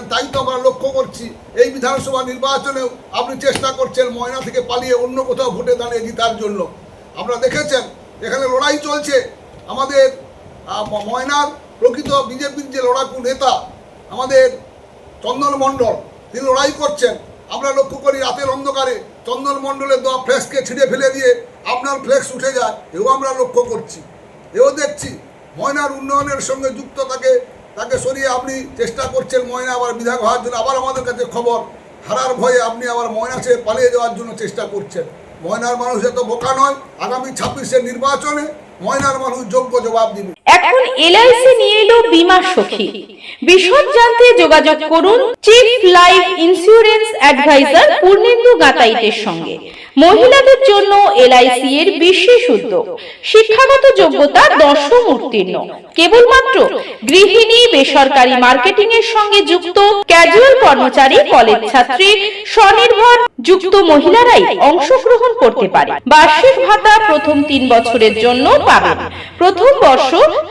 করবেন তাই তো আমরা লক্ষ্য করছি, এই বিধানসভা নির্বাচনেও আপনি চেষ্টা করছেন ময়না থেকে পালিয়ে অন্য কোথাও ভোটে দাঁড়িয়ে জিতার জন্য। আমরা দেখেছেন, এখানে লড়াই চলছে। আমাদের ময়নার প্রকৃত বিজেপির যে লড়াকু নেতা, আমাদের চন্দন মণ্ডল, তিনি লড়াই করছেন। আমরা লক্ষ্য করি রাতের অন্ধকারে চন্দন মণ্ডলের দেওয়া ফ্লেক্সকে ছিঁড়ে ফেলে দিয়ে আপনার ফ্লেক্স উঠে যায়, এও আমরা লক্ষ্য করছি। এও দেখছি ময়নার উন্নয়নের সঙ্গে যুক্ত তাকে তাকে সরিয়ে আপনি চেষ্টা করছেন ময়না আবার বিধায়ক হওয়ার জন্য, আবার আমাদের কাছে খবর। হারার ভয়ে আপনি আবার ময়না ছেড়ে পালিয়ে যাওয়ার জন্য চেষ্টা করছেন। ময়নার মানুষ এত বোকা নয়, আগামী ছাব্বিশের নির্বাচনে ময়নার মানুষ যোগ্য জবাব দিবে। এখন এলআইসি নিয়ে এলো বিমা সখী। বিশদ জানতে যোগাযোগ করুন chief life insurance advisor Purnendu গাতাইতের সঙ্গে। মহিলাদের জন্য এলআইসি এর বিশেষ উদ্যোগ। শিক্ষাগত যোগ্যতা দশম উত্তীর্ণ। কেবলমাত্র গৃহিণী, বেসরকারি মার্কেটিং এর সঙ্গে যুক্ত ক্যাজুয়াল কর্মচারী, কলেজ ছাত্রী, স্বনির্ভর যুক্ত মহিলারাই অংশগ্রহণ করতে পারে। বার্ষিক ভাতা প্রথম তিন বছরের জন্য পাবেন। প্রথম